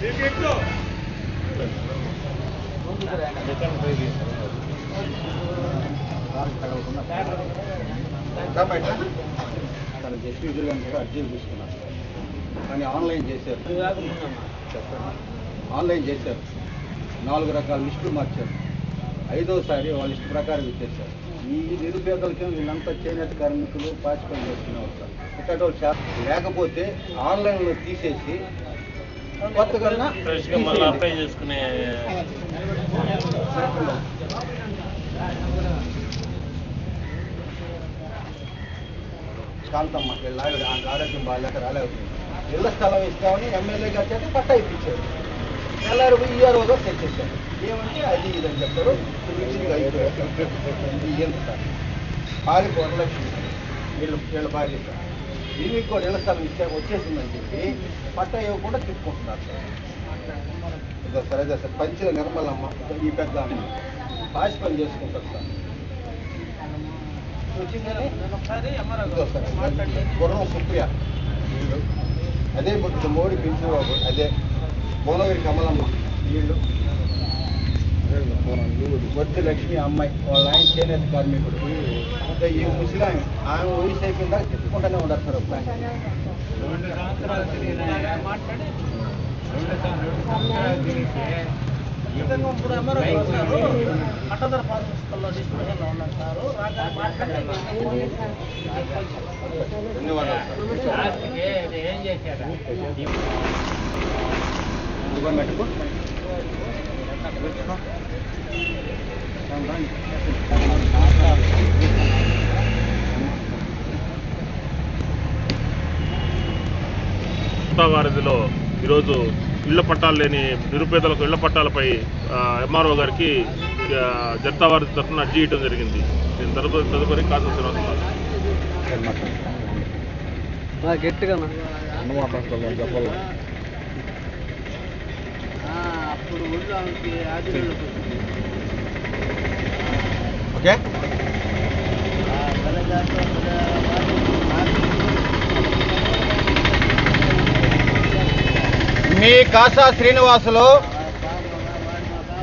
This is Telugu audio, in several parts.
తను జస్ట్ ఎదురుగా అర్జీలు తీసుకున్నాను కానీ ఆన్లైన్ చేశారు ఆన్లైన్ చేశారు నాలుగు రకాల లిస్టులు మార్చారు ఐదోసారి వాళ్ళ లిస్టు ప్రకారం ఇచ్చేసారు ఈ నిరుపేదలకి వీళ్ళంతా చేనేత కార్మికులు పాచిపని చేసుకునేవారు సార్ ఇక్కడి లేకపోతే ఆన్లైన్లో తీసేసి కొత్తగా ఫ్రెష్గా మళ్ళీ అప్లై చేసుకునే కాంతమ్మ వీళ్ళ ఆవిడ ఆమె ఆరోగ్యం బాగాలేక రాలేకపోయింది ఇళ్ళ స్థలం ఇస్తామని ఎమ్మెల్యే గారి చేత పట్టా ఇప్పించారు. తెల్లారు ఈఆర్ఓ గారు తెచ్చేసారు ఏమంటే అది ఇది అని చెప్తారు. ఇది ఏంటి సార్? భార్య వరలక్ష్మి వీళ్ళు వీళ్ళ భార్య దీనికి కూడా ఇళ్ళ స్థలం వచ్చేసిందని చెప్పి పట్టా ఇవ్వకుండా తిప్పుకుంటున్నారు. సార్ సరే సార్. పంచిన నిర్మలమ్మ ఈ పెద్ద ఆమె పాసి పని చేసుకుంటారు సార్. గుర్రం సుప్రియ. అదే బుద్ధి మోడీ పిలిచిన బాబు అదే. భువనగిరి కమలమ్మ. వీళ్ళు వద్దు లక్ష్మి అమ్మాయి వాళ్ళ ఆయన చేనేత కార్మికుడు ఇంకా ఈ ముసలాం ఆమె వయసు అయిపోయిన దాకా చెప్పుకుంటూనే ఉండరు సార్ ఒక ఆయన. ధన్యవాదాలు సార్ పెట్టుకో. వారిదిలో ఈరోజు ఇళ్ళ పట్టాలు లేని నిరుపేదలకు ఇళ్ళ పట్టాలపై ఎంఆర్ఓ గారికి జనతా వారి తరఫున అర్జీ ఇవ్వడం జరిగింది. దీని తదుపరి తదుపరి కాసు గట్టిగా చెప్పాలి? అప్పుడు ఓకే? మీ కాసా శ్రీనివాసులు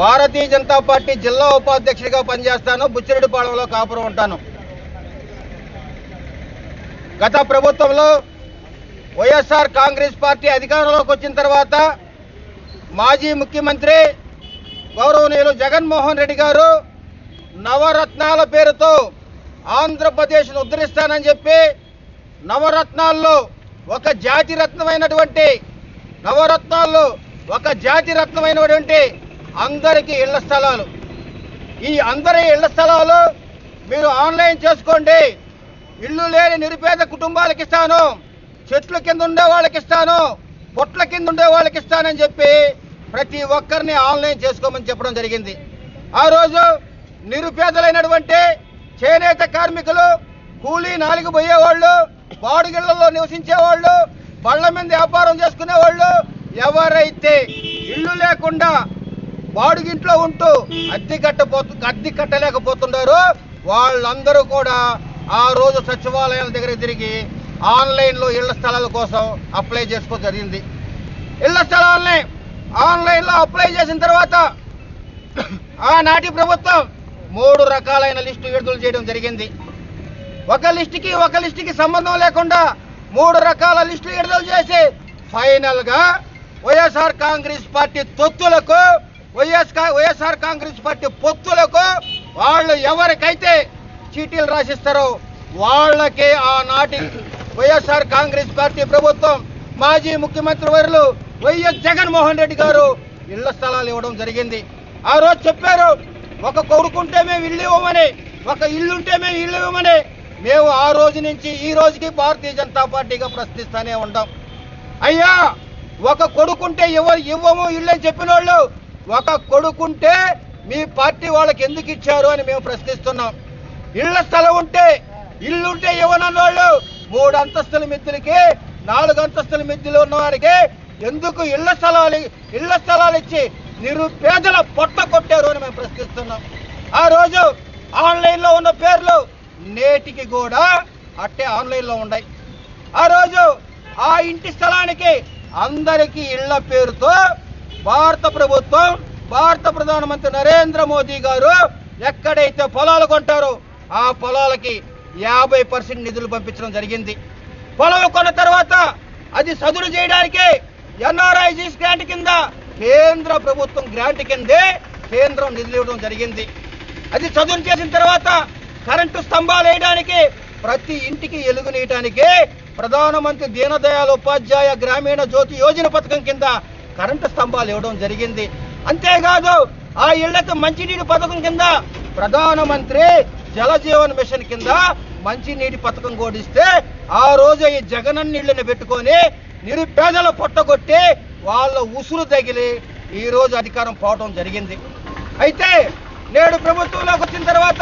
భారతీయ జనతా పార్టీ జిల్లా ఉపాధ్యక్షుడిగా పనిచేస్తాను బుచ్చిరెడ్డిపాళెంలో కాపురం ఉంటాను. గత ప్రభుత్వంలో వైఎస్ఆర్ కాంగ్రెస్ పార్టీ అధికారంలోకి వచ్చిన తర్వాత మాజీ ముఖ్యమంత్రి గౌరవనీయులు జగన్మోహన్ రెడ్డి గారు నవరత్నాల పేరుతో ఆంధ్రప్రదేశ్ను ఉద్ధరిస్తానని చెప్పి నవరత్నాల్లో ఒక జాతి రత్నమైనటువంటి నవరత్నాల్లో ఒక జాతి రత్నమైనటువంటి అందరికీ ఇళ్ళ స్థలాలు. ఈ అందరి ఇళ్ళ స్థలాలు మీరు ఆన్లైన్ చేసుకోండి. ఇల్లు లేని నిరుపేద కుటుంబాలకు ఇస్తాను. చెట్ల కింద ఉండే వాళ్ళకి ఇస్తాను. పొట్ల కింద ఉండే వాళ్ళకి ఇస్తానని చెప్పి ప్రతి ఒక్కరిని ఆన్లైన్ చేసుకోమని చెప్పడం జరిగింది. ఆ రోజు నిరుపేదలైనటువంటి చేనేత కార్మికులు కూలీ నాలుగు పోయేవాళ్ళు బాడుగిళ్ళలో నివసించేవాళ్ళు బళ్ళ మీద వ్యాపారం చేసుకునేవాళ్ళు ఎవరైతే ఇల్లు లేకుండా బాడుగింట్లో ఉంటూ అద్దె కట్టపోతు అద్దె కట్టలేకపోతున్నారో వాళ్ళందరూ కూడా ఆ రోజు సచివాలయాల దగ్గర తిరిగి ఆన్లైన్లో ఇళ్ళ స్థలాల కోసం అప్లై చేసుకో జరిగింది. ఇళ్ళ స్థలాలని ఆన్లైన్లో అప్లై చేసిన తర్వాత ఆనాటి ప్రభుత్వం మూడు రకాలైన లిస్టు విడుదల చేయడం జరిగింది. ఒక లిస్టుకి ఒక లిస్టుకి సంబంధం లేకుండా మూడు రకాల లిస్టులు విడుదల చేసి ఫైనల్గా YSR Congress party తొత్తులకు Y S YSR Congress party పొత్తులకు వాళ్ళు ఎవరికైతే చీటీలు రాసిస్తారో వాళ్ళకే ఆనాటి వైఎస్ఆర్ కాంగ్రెస్ పార్టీ ప్రభుత్వం మాజీ ముఖ్యమంత్రి వర్యులు వైఎస్ జగన్మోహన్ రెడ్డి గారు ఇళ్ళ స్థలాలు ఇవ్వడం జరిగింది. ఆ రోజు చెప్పారు ఒక కొడుకుంటే మేము ఇల్లు ఇవ్వమని ఒక ఇల్లుంటే మేము ఇల్లు ఇవ్వమని మేము ఆ రోజు నుంచి ఈ రోజుకి భారతీయ జనతా పార్టీగా ప్రశ్నిస్తూనే ఉంటాం అయ్యా ఒక కొడుకుంటే ఇవ్వ ఇవ్వము ఇల్లు అని చెప్పిన వాళ్ళు ఒక కొడుకుంటే మీ పార్టీ వాళ్ళకి ఎందుకు ఇచ్చారు అని మేము ప్రశ్నిస్తున్నాం. ఇళ్ళ స్థలం ఉంటే ఇల్లుంటే ఇవ్వనన్న వాళ్ళు మూడు అంతస్తుల మిద్దులకి నాలుగు అంతస్తుల మిద్దులు ఉన్న వారికి ఎందుకు ఇళ్ళ స్థలాలు ఇళ్ళ స్థలాలు ఇచ్చి నిరుపేదల పొట్ట కొట్టారు అని మేము ప్రశ్నిస్తున్నాం. ఆ రోజు ఆన్లైన్లో ఉన్న పేర్లు నేటికి కూడా అట్టే ఆన్లైన్లో ఉన్నాయి. ఆ రోజు ఆ ఇంటి స్థలానికి అందరికీ ఇళ్ళ పేరుతో భారత ప్రభుత్వం భారత ప్రధానమంత్రి నరేంద్ర మోదీ గారు ఎక్కడైతే పొలాలు కొంటారో ఆ పొలాలకి యాభై పర్సెంట్ నిధులు పంపించడం జరిగింది. పొలం కొన్న తర్వాత అది సదురు చేయడానికి ఎన్ఆర్ఐజీస్ గ్రాంట్ కింద కేంద్ర ప్రభుత్వం గ్రాంట్ కిందే కేంద్రం నిధులు ఇవ్వడం జరిగింది. అది చదువు చేసిన తర్వాత కరెంటు స్తంభాలు వేయడానికి ప్రతి ఇంటికి ఎలుగునీయటానికి ప్రధానమంత్రి దీనదయాళ్ ఉపాధ్యాయ గ్రామీణ జ్యోతి యోజన పథకం కింద కరెంటు స్తంభాలు ఇవ్వడం జరిగింది. అంతేకాదు ఆ ఇళ్ళకు మంచినీటి పథకం కింద ప్రధానమంత్రి జలజీవన్ మిషన్ కింద మంచినీటి పథకం కోడిస్తే ఆ రోజు ఈ జగనన్న ఇళ్ళని పెట్టుకొని నిరుపేదలు పొట్టగొట్టి వాళ్ళ ఉసురు తగిలి ఈ రోజు అధికారం పోవటం జరిగింది. అయితే నేడు ప్రభుత్వంలోకి వచ్చిన తర్వాత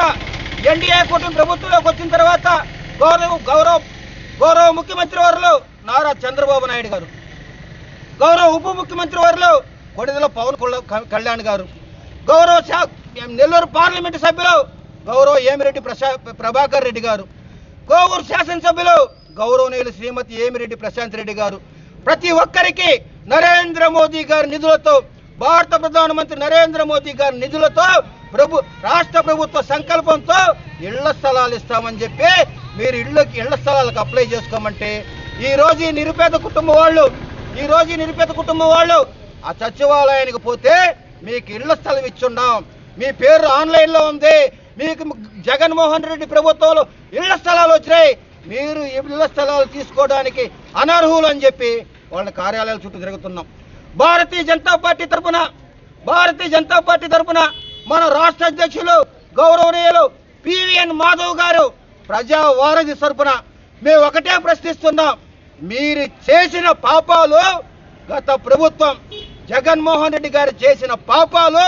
ఎన్డీఏ కూటమి ప్రభుత్వంలోకి వచ్చిన తర్వాత గౌరవ గౌరవ గౌరవ ముఖ్యమంత్రి వారిలో నారా చంద్రబాబు నాయుడు గారు గౌరవ ఉప ముఖ్యమంత్రి వారిలో కొడిదల పవన్ కళ్యాణ్ గారు గౌరవ నెల్లూరు పార్లమెంటు సభ్యులు గౌరవ ఏమిరెడ్డి ప్రశా ప్రభాకర్ రెడ్డి గారు గోవూరు శాసనసభ్యులు గౌరవనీయులు శ్రీమతి ఏమిరెడ్డి ప్రశాంత్ రెడ్డి గారు. ప్రతి ఒక్కరికి నరేంద్ర మోదీ గారి నిధులతో భారత ప్రధానమంత్రి నరేంద్ర మోదీ గారి నిధులతో ప్రభు రాష్ట్ర ప్రభుత్వ సంకల్పంతో ఇళ్ళ స్థలాలు ఇస్తామని చెప్పి మీరు ఇళ్ళకి ఇళ్ళ స్థలాలకు అప్లై చేసుకోమంటే ఈరోజు ఈ నిరుపేద కుటుంబం వాళ్ళు ఈ రోజు ఈ నిరుపేద కుటుంబం వాళ్ళు ఆ సచివాలయానికి పోతే మీకు ఇళ్ళ స్థలం ఇచ్చున్నాం మీ పేరు ఆన్లైన్లో ఉంది. మీకు జగన్మోహన్ రెడ్డి ప్రభుత్వంలో ఇళ్ళ స్థలాలు వచ్చినాయి. మీరు ఇళ్ళ స్థలాలు తీసుకోవడానికి అనర్హులు అని చెప్పి వాళ్ళ కార్యాలయాల చుట్టూ తిరుగుతున్నాం. భారతీయ జనతా పార్టీ తరఫున భారతీయ జనతా పార్టీ తరఫున మన రాష్ట్ర అధ్యక్షులు గౌరవనీయులు పివిఎన్ మాధవ్ గారు ప్రజా వారధి తరఫున మేము ఒకటే ప్రశ్నిస్తున్నాం. మీరు చేసిన పాపాలు గత ప్రభుత్వం జగన్మోహన్ రెడ్డి గారు చేసిన పాపాలు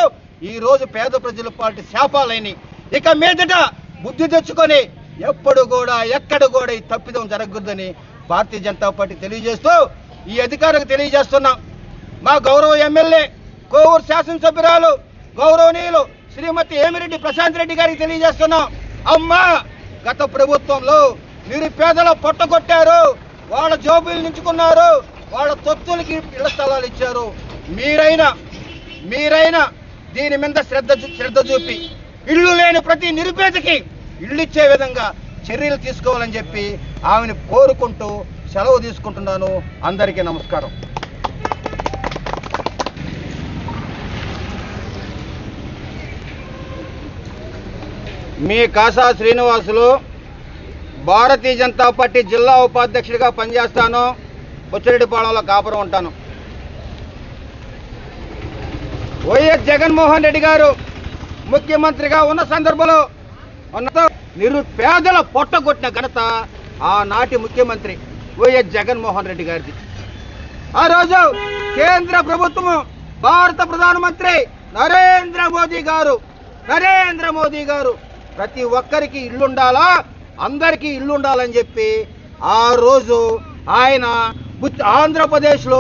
ఈరోజు పేద ప్రజల పార్టీ శాపాలని ఇక మీదట బుద్ధి తెచ్చుకొని ఎప్పుడు కూడా ఎక్కడ కూడా ఈ తప్పిదం జరగకూడదని భారతీయ జనతా పార్టీ తెలియజేస్తూ ఈ అధికారులకు తెలియజేస్తున్నాం. మా గౌరవ ఎమ్మెల్యే కోవూరు శాసనసభ్యురాలు గౌరవనీయులు శ్రీమతి ఏమిరెడ్డి ప్రశాంత్ రెడ్డి గారికి తెలియజేస్తున్నాం. అమ్మా గత ప్రభుత్వంలో నిరుపేదల పొట్టగొట్టారు వాళ్ళ జోబులు నించుకున్నారు. వాళ్ళ తొత్తులకి ఇళ్ళ స్థలాలు ఇచ్చారు. మీరైనా మీరైనా దీని మీద శ్రద్ధ శ్రద్ధ చూపి ఇల్లు లేని ప్రతి నిరుపేదకి ఇల్లు ఇచ్చే విధంగా చర్యలు తీసుకోవాలని చెప్పి ఆమెను కోరుకుంటూ సెలవు తీసుకుంటున్నాను. అందరికీ నమస్కారం. మీ కాసా శ్రీనివాసులు భారతీయ జనతా పార్టీ జిల్లా ఉపాధ్యక్షుడిగా పనిచేస్తాను. బుచ్చిరెడ్డిపాళెంలో కాపురం ఉంటాను. వైఎస్ జగన్మోహన్ రెడ్డి గారు ముఖ్యమంత్రిగా ఉన్న సందర్భంలో ఉన్న నిరుపేదల పొట్టగొట్టిన ఘనత ఆనాటి ముఖ్యమంత్రి. వైఎస్ జగన్మోహన్ రెడ్డి గారిది. ఆ రోజు కేంద్ర ప్రభుత్వము భారత ప్రధానమంత్రి నరేంద్ర మోదీ గారు నరేంద్ర మోదీ గారు ప్రతి ఒక్కరికి ఇల్లుండాలా? అందరికీ ఇల్లు ఉండాలని చెప్పి ఆ రోజు ఆయన ఆంధ్రప్రదేశ్లో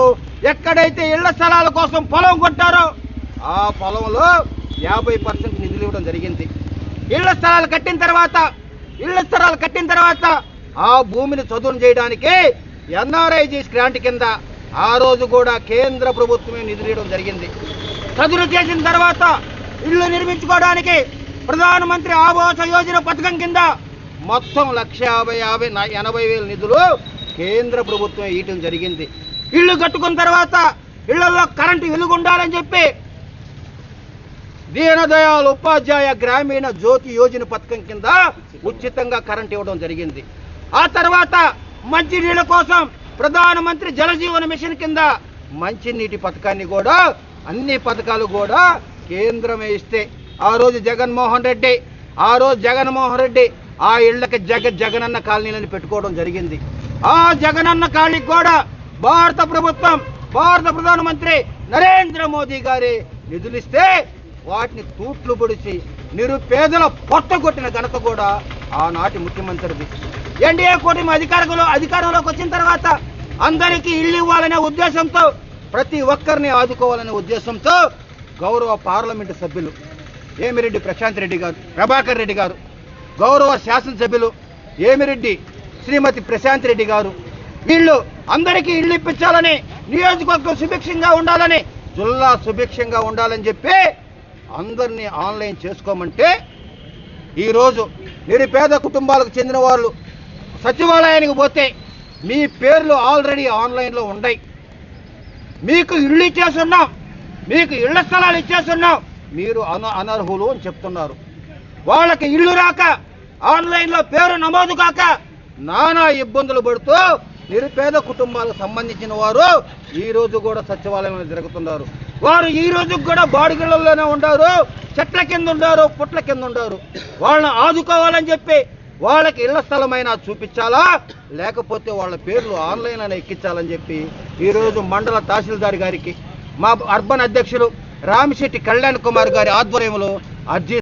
ఎక్కడైతే ఇళ్ళ స్థలాల కోసం పొలం కొట్టారో ఆ పొలంలో యాభై పర్సెంట్ నిధులు ఇవ్వడం జరిగింది. ఇళ్ళ స్థలాలు కట్టిన తర్వాత ఇళ్ళ స్థలాలు కట్టిన తర్వాత ఆ భూమిని చదును చేయడానికి ఎన్ఆర్ఐజీస్ గ్రాంట్ కింద ఆ రోజు కూడా కేంద్ర ప్రభుత్వమే నిధులు జరిగింది. చదును చేసిన తర్వాత ఇల్లు నిర్మించుకోవడానికి ప్రధానమంత్రి ఆవాస యోజన పథకం కింద మొత్తం లక్ష యాభై యాభై ఎనభై వేల నిధులు కేంద్ర ప్రభుత్వం ఇవ్వటం జరిగింది. ఇల్లు కట్టుకున్న తర్వాత ఇళ్ళలో కరెంటు వెలుగు ఉండాలని చెప్పి దీనదయాళ్ ఉపాధ్యాయ గ్రామీణ జ్యోతి యోజన పథకం కింద ఉచితంగా కరెంట్ ఇవ్వడం జరిగింది. ఆ తర్వాత మంచినీళ్ళ కోసం ప్రధానమంత్రి జలజీవన మిషన్ కింద మంచినీటి పథకాన్ని కూడా అన్ని పథకాలు కూడా కేంద్రమే ఇస్తే. ఆ రోజు జగన్మోహన్ రెడ్డి ఆ రోజు జగన్మోహన్ రెడ్డి ఆ ఇళ్ళకి జగ జగనన్న కాలనీలను పెట్టుకోవడం జరిగింది. ఆ జగనన్న కాలనీకి కూడా భారత ప్రభుత్వం భారత ప్రధానమంత్రి నరేంద్ర మోదీ గారి నిధులిస్తే వాటిని తూట్లు పొడిచి నిరుపేదల పొట్టగొట్టిన ఘనత కూడా ఆనాటి ముఖ్యమంత్రిది. ఎన్డీఏ కూటమి అధికారంలో అధికారంలోకి వచ్చిన తర్వాత అందరికీ ఇల్లు ఇవ్వాలనే ఉద్దేశంతో ప్రతి ఒక్కరిని ఆదుకోవాలనే ఉద్దేశంతో గౌరవ పార్లమెంటు సభ్యులు ఏమిరెడ్డి ప్రశాంత్ రెడ్డి గారు ప్రభాకర్ రెడ్డి గారు గౌరవ శాసనసభ్యులు ఏమిరెడ్డి శ్రీమతి ప్రశాంత్ రెడ్డి గారు వీళ్ళు అందరికీ ఇల్లు ఇప్పించాలని నియోజకవర్గం సుభిక్షంగా ఉండాలని జిల్లా సుభిక్షంగా ఉండాలని చెప్పి అందరినీ ఆన్లైన్ చేసుకోమంటే ఈరోజు నిరుపేద కుటుంబాలకు చెందిన వాళ్ళు సచివాలయానికి పోతే మీ పేర్లు ఆల్రెడీ ఆన్లైన్లో ఉన్నాయి మీకు ఇళ్ళు ఇచ్చేస్తున్నాం. మీకు ఇళ్ళ స్థలాలు ఇచ్చేస్తున్నాం. మీరు అన అనర్హులు అని చెప్తున్నారు. వాళ్ళకి ఇల్లు రాక ఆన్లైన్లో పేరు నమోదు కాక నానా ఇబ్బందులు పడుతూ నిరుపేద కుటుంబాలకు సంబంధించిన వారు ఈ రోజు కూడా సచివాలయంలో జరుగుతున్నారు. వారు ఈ రోజు కూడా బాడిగలలోనే ఉండారు. చెట్ల కింద ఉండారు పుట్ల కింద ఉండారు. వాళ్ళని ఆదుకోవాలని చెప్పి వాళ్ళకి ఇళ్ళ స్థలమైనా చూపించాలా? లేకపోతే వాళ్ళ పేర్లు ఆన్లైన్ అని ఎక్కించాలని చెప్పి ఈరోజు మండల తహసీల్దార్ గారికి మా అర్బన్ అధ్యక్షులు రామిశెట్టి కళ్యాణ్ కుమార్ గారి ఆధ్వర్యంలో అర్జీ